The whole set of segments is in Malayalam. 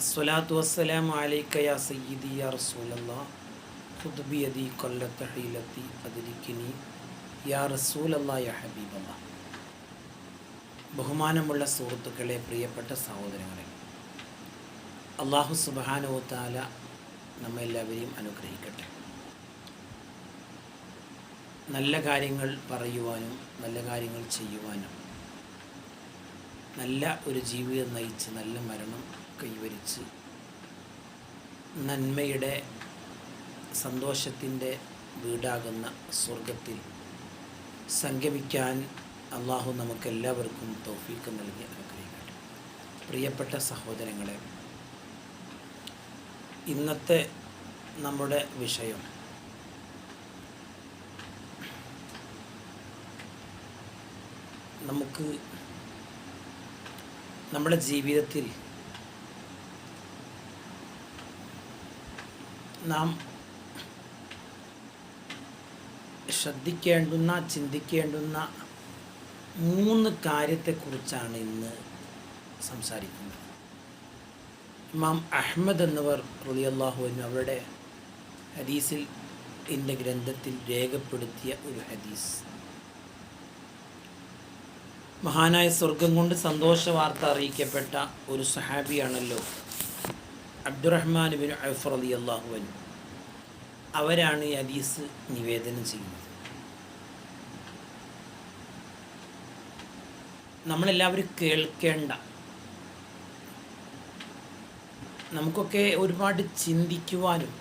അസ്വലാത്തു വസ്സലാം അലൈക്കയ സയ്യിദി യാ റസൂലല്ല. ഖുദ്ബിയതി കൊല്ലത്ത ഹീലത്തി അതിരിക്കിനി യാ റസൂലല്ല യാ ഹബീബല്ല. ബഹുമാനമുള്ള സുഹൃത്തുക്കളെ പ്രിയപ്പെട്ട സഹോദരങ്ങളെ അള്ളാഹു സുബാനുവത്താല നമ്മെല്ലാവരെയും അനുഗ്രഹിക്കട്ടെ. നല്ല കാര്യങ്ങൾ പറയുവാനും നല്ല കാര്യങ്ങൾ ചെയ്യുവാനും നല്ല ഒരു ജീവിതം നയിച്ച് നല്ല മരണം കൈവരിച്ച് നന്മയുടെ സന്തോഷത്തിന്റെ വീടാകുന്ന സ്വർഗത്തിൽ സംഗമിക്കാൻ അള്ളാഹു നമുക്കെല്ലാവർക്കും തൗഫീക്ക് നൽകി അനുഗ്രഹിക്കട്ടെ. പ്രിയപ്പെട്ട സഹോദരങ്ങളെ ഇന്നത്തെ നമ്മുടെ വിഷയം നമുക്ക് നമ്മുടെ ജീവിതത്തിൽ നാം ശ്രദ്ധിക്കേണ്ടുന്ന ചിന്തിക്കേണ്ടുന്ന മൂന്ന് കാര്യത്തെക്കുറിച്ചാണ് ഇന്ന് സംസാരിക്കുന്നത്. ഇമാം അഹമ്മദ് എന്നിവർ റളിയല്ലാഹുവിന് അവരുടെ ഹദീസിൽ എന്റെ ഗ്രന്ഥത്തിൽ രേഖപ്പെടുത്തിയ ഒരു ഹദീസ്. മഹാനായ സ്വർഗം കൊണ്ട് സന്തോഷ വാർത്ത അറിയിക്കപ്പെട്ട ഒരു സഹാബിയാണല്ലോ അബ്ദുറഹ്മാൻ ബിൻ ഔഫ് റലി അള്ളാഹുവൻ അവരാണ് ഈ ഹദീസ് നിവേദനം ചെയ്യുന്നത്. നമ്മളെല്ലാവരും കേൾക്കേണ്ട. നമുക്കൊക്കെ ഒരുപാട് ചിന്തിക്കുവാനും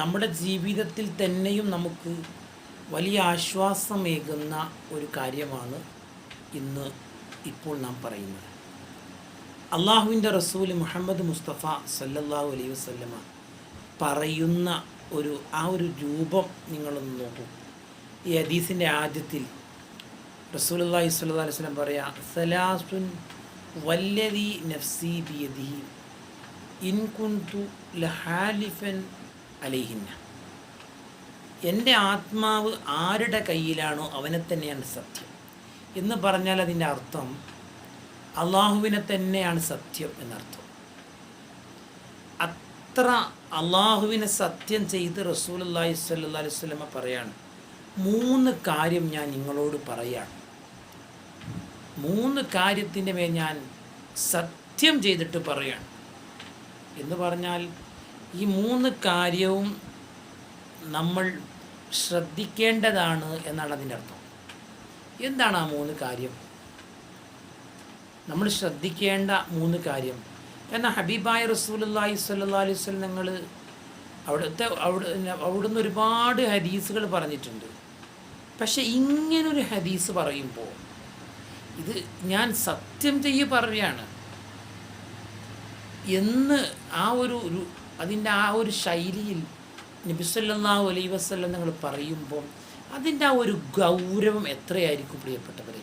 നമ്മുടെ ജീവിതത്തിൽ തന്നെയും നമുക്ക് വലിയ ആശ്വാസമേകുന്ന ഒരു കാര്യമാണ് ഇന്ന് ഇപ്പോൾ നാം പറയുന്നത്. അള്ളാഹുവിന്റെ റസൂൽ മുഹമ്മദ് മുസ്തഫ സല്ലല്ലാഹു അലൈഹി വസല്ലമ പറയുന്ന ഒരു ആ ഒരു രൂപം നിങ്ങളൊന്ന് നോക്കൂ. ഈ ഹദീസിന്റെ ആദ്യത്തിൽ റസൂൽ റസൂലുള്ളാഹി സ്വല്ലല്ലാഹു അലൈഹി വസ്ലം പറയാ സലാസുൻ വല്ലതി നഫ്സി ബിയദിഹി ഇൻ കുന്തു ലഹാലിഫൻ അലൈഹിന്ന. എന്റെ ആത്മാവ് ആരുടെ കയ്യിലാണോ അവനെ തന്നെയാണ് സത്യം. എന്ന് പറഞ്ഞാൽ അതിന്റെ അർത്ഥം അള്ളാഹുവിനെ തന്നെയാണ് സത്യം എന്നർത്ഥം. അത്ര അള്ളാഹുവിനെ സത്യം ചെയ്ത് റസൂൽ അള്ളാഹി സ്വല്ലാ അലൈഹി സ്വലമ പറയാണ്. മൂന്ന് കാര്യം ഞാൻ നിങ്ങളോട് പറയാണ്. മൂന്ന് കാര്യത്തിന്റെ മേൽ ഞാൻ സത്യം ചെയ്തിട്ട് പറയാണ്. എന്ന് പറഞ്ഞാൽ ഈ മൂന്ന് കാര്യവും നമ്മൾ ശ്രദ്ധിക്കേണ്ടതാണ് എന്നാണ് അതിന്റെ അർത്ഥം. എന്താണ് ആ മൂന്ന് കാര്യം? നമ്മൾ ശ്രദ്ധിക്കേണ്ട മൂന്ന് കാര്യം. എന്നാൽ ഹബീബായ റസൂലി സ്വല്ലാ അലൈഹി സ്വലം നിങ്ങൾ അവിടുത്തെ അവിടെ അവിടുന്ന് ഒരുപാട് ഹദീസുകൾ പറഞ്ഞിട്ടുണ്ട്. പക്ഷെ ഇങ്ങനൊരു ഹദീസ് പറയുമ്പോൾ ഇത് ഞാൻ സത്യം ചെയ്യ പറയുകയാണ്. എന്ന് ആ ഒരു അതിന്റെ ആ ഒരു ശൈലിയിൽ നബിസല്ലാ അലൈ നിങ്ങൾ പറയുമ്പോൾ അതിന്റെ ആ ഒരു ഗൗരവം എത്രയായിരിക്കും പ്രിയപ്പെട്ടവരെ?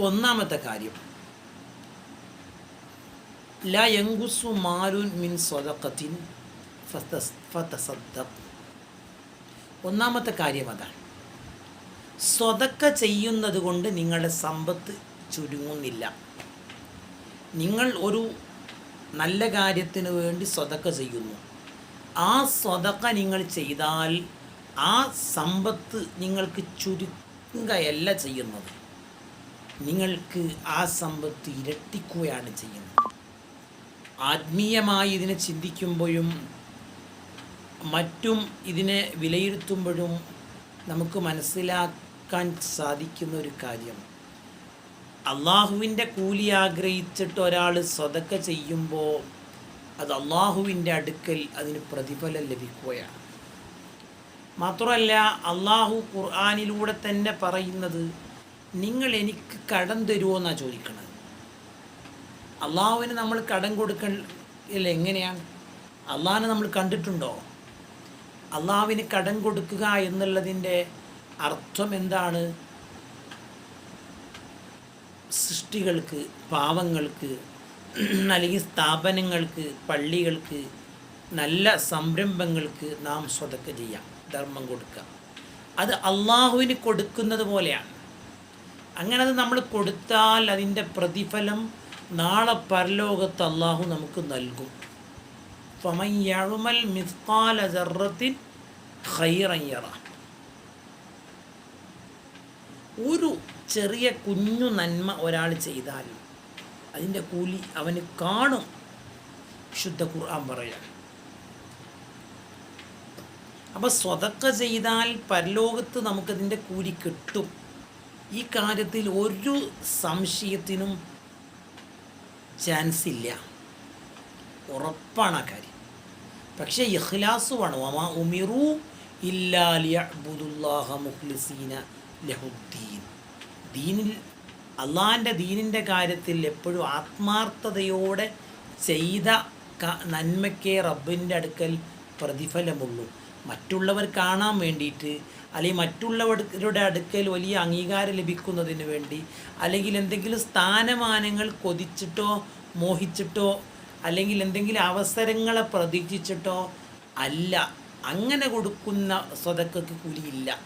ഒന്നാമത്തെ കാര്യം. ല യങ്കുസു മാലുൻ മിൻ സ്വതക്കത്തിൻ ഒന്നാമത്തെ കാര്യം അതാണ്. സ്വതക്ക ചെയ്യുന്നത് കൊണ്ട് നിങ്ങളുടെ സമ്പത്ത് ചുരുങ്ങുന്നില്ല. നിങ്ങൾ ഒരു നല്ല കാര്യത്തിന് വേണ്ടി സ്വതക്ക ചെയ്യുന്നു. ആ സ്വതക്ക നിങ്ങൾ ചെയ്താൽ ആ സമ്പത്ത് നിങ്ങൾക്ക് ചുരുക്കുകയല്ല ചെയ്യുന്നത്. നിങ്ങൾക്ക് ആ സമ്പത്ത് ഇരട്ടിക്കുകയാണ് ചെയ്യുന്നത്. ആത്മീയമായി ഇതിനെ ചിന്തിക്കുമ്പോഴും മറ്റും ഇതിനെ വിലയിരുത്തുമ്പോഴും നമുക്ക് മനസ്സിലാക്കാൻ സാധിക്കുന്ന ഒരു കാര്യം. അള്ളാഹുവിന്റെ കൂലി ആഗ്രഹിച്ചിട്ട് ഒരാൾ സ്വതക്ക ചെയ്യുമ്പോൾ അത് അള്ളാഹുവിന്റെ അടുക്കൽ അതിന് പ്രതിഫലം ലഭിക്കുകയാണ്. മാത്രമല്ല അള്ളാഹു ഖുർആാനിലൂടെ തന്നെ പറയുന്നത് നിങ്ങൾ എനിക്ക് കടം തരുമോ എന്നാണ് ചോദിക്കുന്നത് അള്ളാഹുവിന് നമ്മൾ കടം കൊടുക്കൽ എങ്ങനെയാണ്? അള്ളാഹിനെ നമ്മൾ കണ്ടിട്ടുണ്ടോ? അള്ളാഹുവിന് കടം കൊടുക്കുക എന്നുള്ളതിന്റെ അർത്ഥം എന്താണ്? സൃഷ്ടികൾക്ക് പാവങ്ങൾക്ക് അല്ലെങ്കിൽ സ്ഥാപനങ്ങൾക്ക് പള്ളികൾക്ക് നല്ല സംരംഭങ്ങൾക്ക് നാം സ്വതക്ക ചെയ്യാം. ധർമ്മം കൊടുക്കുക അത് അള്ളാഹുവിന് കൊടുക്കുന്നത് പോലെയാണ്. അങ്ങനെ അത് നമ്മൾ കൊടുത്താൽ അതിന്റെ പ്രതിഫലം നാളെ പരലോകത്ത് അള്ളാഹു നമുക്ക് നൽകും. ഒരു ചെറിയ കുഞ്ഞു നന്മ ഒരാൾ ചെയ്താൽ അതിന്റെ കൂലി അവന് കാണും. ശുദ്ധ ഖുർആൻ പറയാൻ അപ്പോൾ സ്വതക്ക ചെയ്താൽ പരലോകത്ത് നമുക്കതിന്റെ കൂലി കിട്ടും. ഈ കാര്യത്തിൽ ഒരു സംശയത്തിനും ചാൻസ് ഇല്ല. ഉറപ്പാണ് ആ കാര്യം. പക്ഷേ ഇഖ്ലാസ് വേണം. ഉമിറു ഇല്ലാലിയബുദുല്ലാഹ മുഖ്ലിസീന ലഹുദ്ദീൻ. ദീനിൽ അള്ളാഹിന്റെ ദീനിന്റെ കാര്യത്തിൽ എപ്പോഴും ആത്മാർത്ഥതയോടെ ചെയ്ത നന്മയ്ക്കേ റബ്ബിന്റെ അടുക്കൽ പ്രതിഫലമുള്ളൂ. മറ്റുള്ളവർ കാണാൻ വേണ്ടിയിട്ട് അല്ലെങ്കിൽ മറ്റുള്ളവരുടെ അടുക്കൽ വലിയ അംഗീകാരം ലഭിക്കുന്നതിന് വേണ്ടി അല്ലെങ്കിൽ എന്തെങ്കിലും സ്ഥാനമാനങ്ങൾ കൊതിച്ചിട്ടോ മോഹിച്ചിട്ടോ അല്ലെങ്കിൽ എന്തെങ്കിലും അവസരങ്ങളെ പ്രതീക്ഷിച്ചിട്ടോ അല്ല. അങ്ങനെ കൊടുക്കുന്ന സ്വതക്കക്ക് കൂലിയില്ല.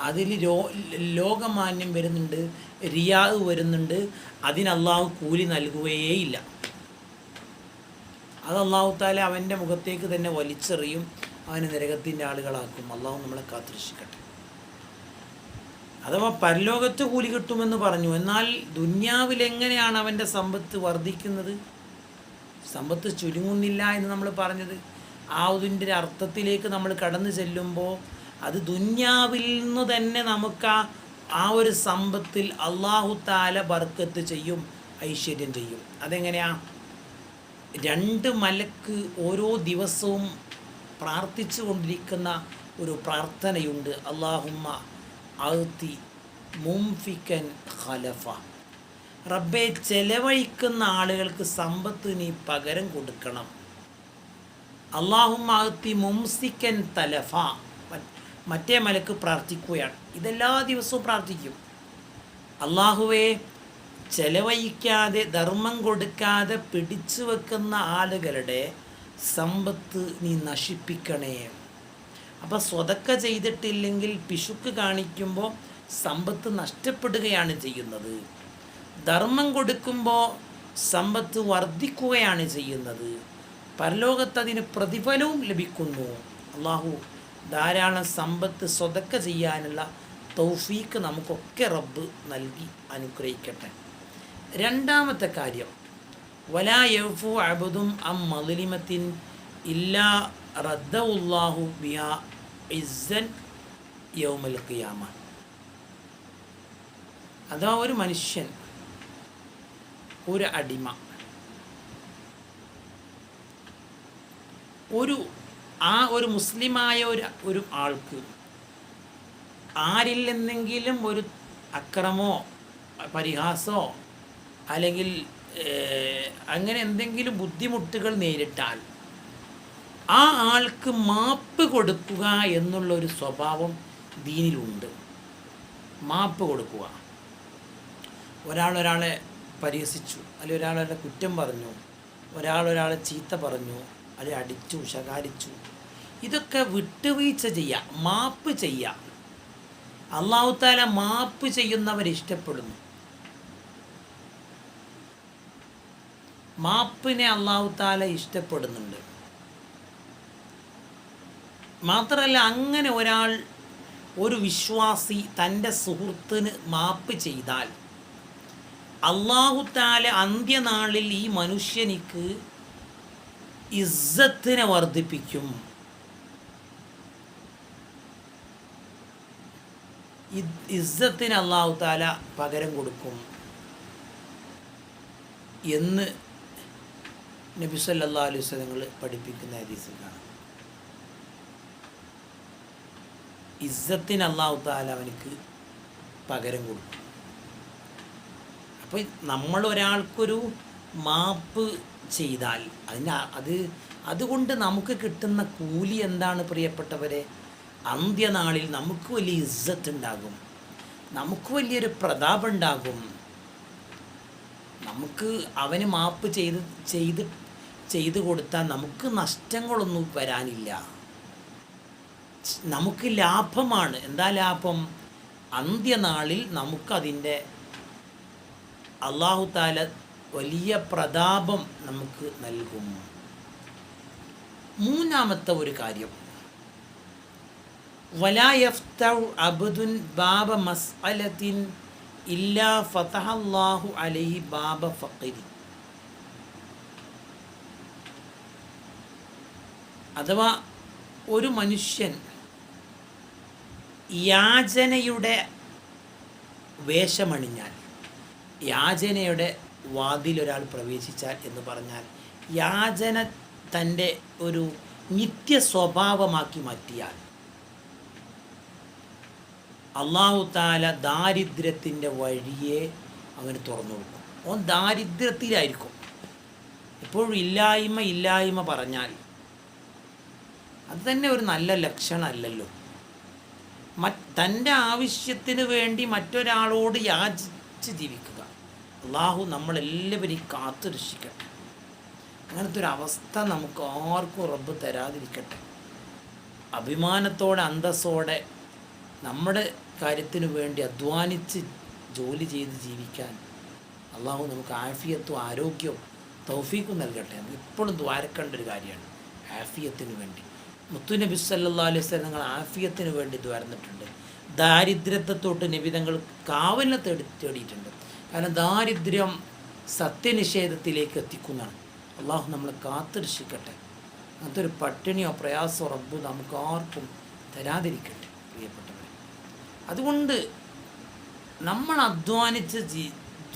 അതിൽ രോ ലോകമാന്യം വരുന്നുണ്ട് റിയാവ് വരുന്നുണ്ട്. അതിന് അള്ളാഹു കൂലി നൽകുകയേയില്ല അത് അവന്റെ മുഖത്തേക്ക് തന്നെ വലിച്ചെറിയും. അവന് നരകത്തിന്റെ ആളുകളാക്കും. അള്ളാഹു നമ്മളെ കാത്തിരക്ഷിക്കട്ടെ. അഥവാ പരലോകത്ത് കൂലി കിട്ടുമെന്ന് പറഞ്ഞു. എന്നാൽ ദുന്യാവിൽ എങ്ങനെയാണ് അവന്റെ സമ്പത്ത് വർദ്ധിക്കുന്നത്? സമ്പത്ത് ചുരുങ്ങുന്നില്ല എന്ന് നമ്മൾ പറഞ്ഞത്. ആ ഇതിന്റെ അർത്ഥത്തിലേക്ക് നമ്മൾ കടന്നു ചെല്ലുമ്പോൾ അത് ദുന്യാവിൽ നിന്ന് തന്നെ നമുക്ക് ആ ആ ഒരു സമ്പത്തിൽ അള്ളാഹു താല ബർക്കത്ത് ചെയ്യും ഐശ്വര്യം ചെയ്യും. അതെങ്ങനെയാ? രണ്ട് മലക്ക് ഓരോ ദിവസവും പ്രാർത്ഥിച്ചു കൊണ്ടിരിക്കുന്ന ഒരു പ്രാർത്ഥനയുണ്ട്. അള്ളാഹുമ്മ അഴ്ത്തി മുംഫിക്കൻ ഖലഫ. റബ്ബെ ചെലവഴിക്കുന്ന ആളുകൾക്ക് സമ്പത്ത് നീ പകരം കൊടുക്കണം. അള്ളാഹുമാകത്തി മുംസിക്കൻ തലഫ. മറ്റേ മലക്ക് പ്രാർത്ഥിക്കുകയാണ്. ഇതെല്ലാ ദിവസവും പ്രാർത്ഥിക്കും. അള്ളാഹുവെ ചെലവഴിക്കാതെ ധർമ്മം കൊടുക്കാതെ പിടിച്ചു വെക്കുന്ന ആളുകളുടെ സമ്പത്ത് നീ നശിപ്പിക്കണേ. അപ്പം സ്വതക്ക ചെയ്തിട്ടില്ലെങ്കിൽ പിശുക്ക് കാണിക്കുമ്പോൾ സമ്പത്ത് നഷ്ടപ്പെടുകയാണ് ചെയ്യുന്നത്. ധർമ്മം കൊടുക്കുമ്പോൾ സമ്പത്ത് വർദ്ധിക്കുകയാണ് ചെയ്യുന്നത്. പരലോകത്ത് അതിന് പ്രതിഫലവും ലഭിക്കുന്നു. അള്ളാഹു ധാരാളം സമ്പത്ത് സ്വതക്ക ചെയ്യാനുള്ള തൗഫീക്ക് നമുക്കൊക്കെ റബ്ബ് നൽകി അനുഗ്രഹിക്കട്ടെ. രണ്ടാമത്തെ കാര്യം. വലാ യഫു അബദും അം മലിമത്തിൻ ഇല്ലാ റദ്ദുല്ലാഹു ബിയാ ഇസ്സൻ യൗമൽ ഖിയാമ. അഥവാ ഒരു മനുഷ്യൻ ഒരു അടിമ ഒരു ആ ഒരു മുസ്ലിമായ ഒരു ഒരു ആൾക്ക് ആരിൽ നിന്നെങ്കിലും ഒരു അക്രമോ പരിഹാസോ അല്ലെങ്കിൽ അങ്ങനെ എന്തെങ്കിലും ബുദ്ധിമുട്ടുകൾ നേരിട്ടാൽ ആ ആൾക്ക് മാപ്പ് കൊടുക്കുക എന്നുള്ള ഒരു സ്വഭാവം ദീനിലുണ്ട്. മാപ്പ് കൊടുക്കുക. ഒരാൾ ഒരാളെ പരിഹസിച്ചു അല്ലെങ്കിൽ ഒരാളൊരാളെ കുറ്റം പറഞ്ഞു ഒരാൾ ഒരാളെ ചീത്ത പറഞ്ഞു അല്ലെങ്കിൽ അടിച്ചു ശകാരിച്ചു. ഇതൊക്കെ വിട്ടുവീഴ്ച ചെയ്യാം മാപ്പ് ചെയ്യാം അള്ളാഹുത്താല മാപ്പ് ചെയ്യുന്നവർ ഇഷ്ടപ്പെടുന്നു. മാപ്പിനെ അള്ളാഹുത്താല ഇഷ്ടപ്പെടുന്നുണ്ട്. മാത്രമല്ല അങ്ങനെ ഒരാൾ ഒരു വിശ്വാസി തന്റെ സുഹൃത്തിന് മാപ്പ് ചെയ്താൽ അള്ളാഹുത്താല അന്ത്യനാളിൽ ഈ മനുഷ്യനിക്ക് ഇസ്സത്തിനെ വർദ്ധിപ്പിക്കും. ഇസ്സത്തിന് അള്ളാഹുത്താല പകരം കൊടുക്കും എന്ന് നബി സല്ലല്ലാഹു അലൈഹി സ്വലങ്ങൾ പഠിപ്പിക്കുന്ന ഹദീസിൽ കാണാം. ഇസ്സത്തിന് അള്ളാഹു താല അവനക്ക് പകരം കൊടുക്കും. അപ്പോൾ നമ്മൾ ഒരാൾക്കൊരു മാപ്പ് ചെയ്താൽ അതിന് അത് അതുകൊണ്ട് നമുക്ക് കിട്ടുന്ന കൂലി എന്താണ് പ്രിയപ്പെട്ടവരെ? അന്ത്യനാളിൽ നമുക്ക് വലിയ ഇസ്സത്ത് ഉണ്ടാകും. നമുക്ക് വലിയൊരു പ്രതാപം ഉണ്ടാകും. നമുക്ക് അവന് മാപ്പ് ചെയ്ത് ചെയ്ത് ചെയ്തു കൊടുത്താൽ നമുക്ക് നഷ്ടങ്ങളൊന്നും വരാനില്ല. നമുക്ക് ലാഭമാണ്. എന്താ ലാഭം? അന്ത്യനാളിൽ നമുക്കതിന്റെ അള്ളാഹു താല വലിയ പ്രതാപം നമുക്ക് നൽകും. മൂന്നാമത്തെ ഒരു കാര്യം. വലായഫ്തൗ അബുദുൻ ബാബ മസ്അലത്തിൻ ഇല്ലാ ഫതഹ അലൈഹി ബാബ ഫഖരി. അഥവാ ഒരു മനുഷ്യൻ യാചനയുടെ വേഷമണിഞ്ഞാൽ യാചനയുടെ വാതിലൊരാൾ പ്രവേശിച്ചാൽ എന്ന് പറഞ്ഞാൽ യാചന തന്റെ ഒരു നിത്യ സ്വഭാവമാക്കി മാറ്റിയാൽ അള്ളാഹു താല ദാരിദ്ര്യത്തിന്റെ വഴിയെ അവന് തുറന്നു കൊടുക്കും. ഓൻ ദാരിദ്ര്യത്തിലായിരിക്കും. എപ്പോഴും ഇല്ലായ്മ ഇല്ലായ്മ പറഞ്ഞാൽ അത് തന്നെ ഒരു നല്ല ലക്ഷണമല്ലല്ലോ. മറ്റ് തന്റെ ആവശ്യത്തിന് വേണ്ടി മറ്റൊരാളോട് യാചിച്ച് ജീവിക്കുക. അള്ളാഹു നമ്മളെല്ലാവരെയും കാത്തു രക്ഷിക്കട്ടെ അങ്ങനത്തെ ഒരു അവസ്ഥ നമുക്ക് ആർക്കും റബ്ബ് തരാതിരിക്കട്ടെ. അഭിമാനത്തോടെ അന്തസ്സോടെ നമ്മുടെ കാര്യത്തിനു വേണ്ടി അധ്വാനിച്ച് ജോലി ചെയ്ത് ജീവിക്കാൻ അള്ളാഹു നമുക്ക് ആഫിയത്തും ആരോഗ്യവും തൗഫീക്കും നൽകട്ടെ. നമുക്ക് ഇപ്പോഴും ദ്വാരക്കേണ്ട ഒരു കാര്യമാണ് ആഫിയത്തിന് വേണ്ടി. മുത്തുനബി സല്ലാ അലൈഹി സ്വലം നിങ്ങൾ ആഫിയത്തിന് വേണ്ടി ദ്വാരന്നിട്ടുണ്ട് ദാരിദ്ര്യത്തെ തൊട്ട് നിബിതങ്ങൾ കാവലിനെ തേടി തേടിയിട്ടുണ്ട്. കാരണം ദാരിദ്ര്യം സത്യനിഷേധത്തിലേക്ക് എത്തിക്കുന്നതാണ്. അള്ളാഹു നമ്മളെ കാത്തുരക്ഷിക്കട്ടെ. അങ്ങനത്തെ ഒരു പട്ടിണിയോ പ്രയാസമോ റബ്ബു നമുക്ക് ആർക്കും തരാതിരിക്കട്ടെ പ്രിയപ്പെട്ടവരെ. അതുകൊണ്ട് നമ്മൾ അധ്വാനിച്ച് ജീ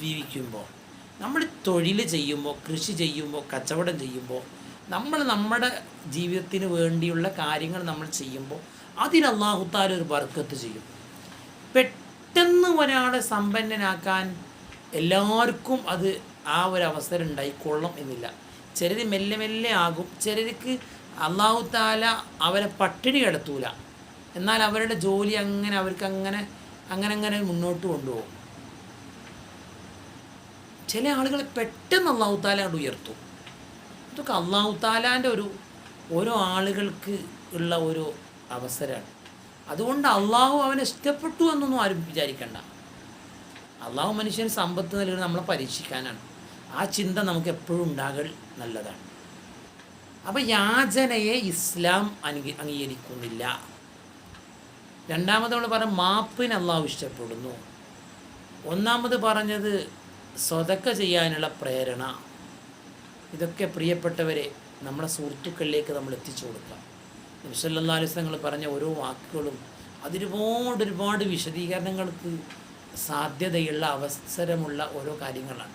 ജീവിക്കുമ്പോൾ നമ്മൾ തൊഴിൽ ചെയ്യുമ്പോൾ കൃഷി ചെയ്യുമ്പോൾ കച്ചവടം ചെയ്യുമ്പോൾ നമ്മൾ നമ്മുടെ ജീവിതത്തിന് വേണ്ടിയുള്ള കാര്യങ്ങൾ നമ്മൾ ചെയ്യുമ്പോൾ അതിന് അള്ളാഹുത്താല ഒരു ബർക്കത്ത് ചെയ്യും. പെട്ടെന്ന് ഒരാളെ സമ്പന്നനാക്കാൻ എല്ലാവർക്കും അത് ആ ഒരു അവസരം ഉണ്ടായിക്കൊള്ളും എന്നില്ല. ചിലർ മെല്ലെ മെല്ലെ ആകും. ചിലർക്ക് അള്ളാഹു താല അവരെ പട്ടിണി കിടത്തൂല. എന്നാൽ അവരുടെ ജോലി അങ്ങനെ അവർക്ക് അങ്ങനെ അങ്ങനെ അങ്ങനെ മുന്നോട്ട് കൊണ്ടുപോകും. ചില ആളുകളെ പെട്ടെന്ന് അള്ളാഹു താല കൊണ്ട് ഉയർത്തും. ഇതൊക്കെ അള്ളാഹു താലാന്റെ ഒരു ഓരോ ആളുകൾക്ക് ഉള്ള ഒരു അവസരമാണ് അതുകൊണ്ട് അള്ളാഹു അവനെ ഇഷ്ടപ്പെട്ടു എന്നൊന്നും ആരും വിചാരിക്കണ്ട. അള്ളാഹു മനുഷ്യൻ സമ്പത്ത് നൽകുന്നത് നമ്മളെ പരീക്ഷിക്കാനാണ്. ആ ചിന്ത നമുക്ക് എപ്പോഴും ഉണ്ടാകൽ നല്ലതാണ്. അപ്പോൾ യാചനയെ ഇസ്ലാം അനുഗ അംഗീകരിക്കുന്നില്ല. രണ്ടാമത് നമ്മൾ പറഞ്ഞ മാപ്പിന് അള്ളാഹു ഇഷ്ടപ്പെടുന്നു. ഒന്നാമത് പറഞ്ഞത് സ്വതക്ക ചെയ്യാനുള്ള പ്രേരണ. ഇതൊക്കെ പ്രിയപ്പെട്ടവരെ നമ്മുടെ സുഹൃത്തുക്കളിലേക്ക് നമ്മൾ എത്തിച്ചു കൊടുക്കാം. നബിസല്ലാ അലിസ്ലങ്ങൾ പറഞ്ഞ ഓരോ വാക്കുകളും അതിരുപാട് ഒരുപാട് വിശദീകരണങ്ങൾക്ക് സാധ്യതയുള്ള അവസരമുള്ള ഓരോ കാര്യങ്ങളാണ്.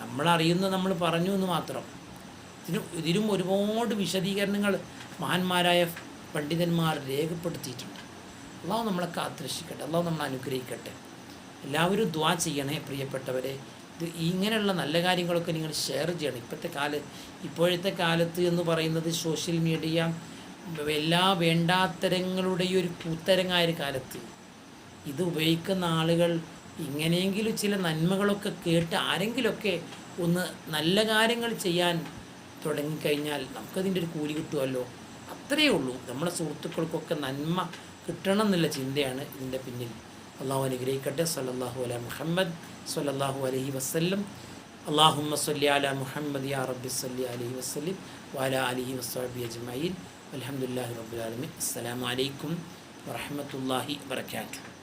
നമ്മളറിയുന്നത് നമ്മൾ പറഞ്ഞു എന്ന് മാത്രം. ഇതിന് ഇതിനും ഒരുപാട് വിശദീകരണങ്ങൾ മഹാന്മാരായ പണ്ഡിതന്മാർ രേഖപ്പെടുത്തിയിട്ടുണ്ട്. അള്ളാഹു നമ്മളെ കാത്തിരക്ഷിക്കട്ടെ അള്ളാഹു നമ്മളെ അനുഗ്രഹിക്കട്ടെ. എല്ലാവരും ദ്വാ ചെയ്യണേ പ്രിയപ്പെട്ടവരെ. ഇത് ഇങ്ങനെയുള്ള നല്ല കാര്യങ്ങളൊക്കെ നിങ്ങൾ ഷെയർ ചെയ്യണം. ഇപ്പോഴത്തെ കാല ഇപ്പോഴത്തെ കാലത്ത് എന്ന് പറയുന്നത് സോഷ്യൽ മീഡിയ എല്ലാ വേണ്ടാത്തരങ്ങളുടെയും ഒരു കൂത്തരങ്ങായ ഒരു കാലത്ത്. ഇത് ഉപയോഗിക്കുന്ന ആളുകൾ ഇങ്ങനെയെങ്കിലും ചില നന്മകളൊക്കെ കേട്ട് ആരെങ്കിലുമൊക്കെ ഒന്ന് നല്ല കാര്യങ്ങൾ ചെയ്യാൻ തുടങ്ങിക്കഴിഞ്ഞാൽ നമുക്കതിന്റെ ഒരു കൂലി കിട്ടുമല്ലോ അത്രയേ ഉള്ളൂ. നമ്മുടെ സുഹൃത്തുക്കൾക്കൊക്കെ നന്മ കിട്ടണം എന്നുള്ള ചിന്തയാണ് ഇതിന്റെ പിന്നിൽ. അള്ളാഹു അനുഗ്രഹിക്കട്ടെ. സല്ലാഹു അല മുഹമ്മദ് സല്ലാഹു അലഹി വസ്ല്ലം. അള്ളാഹുമ്മ സല്ലി അല മുഹമ്മദ് യാ റബ്ബി സല്ലി അലഹി വസ്ലിം വാല അലഹി വസ്ബി അജ്മീൻ അലഹമുല്ലാഹി റബ്ബുലാലമി അസ്സലാമലൈക്കും വറഹമത്തല്ലാഹി വർക്കാത്തു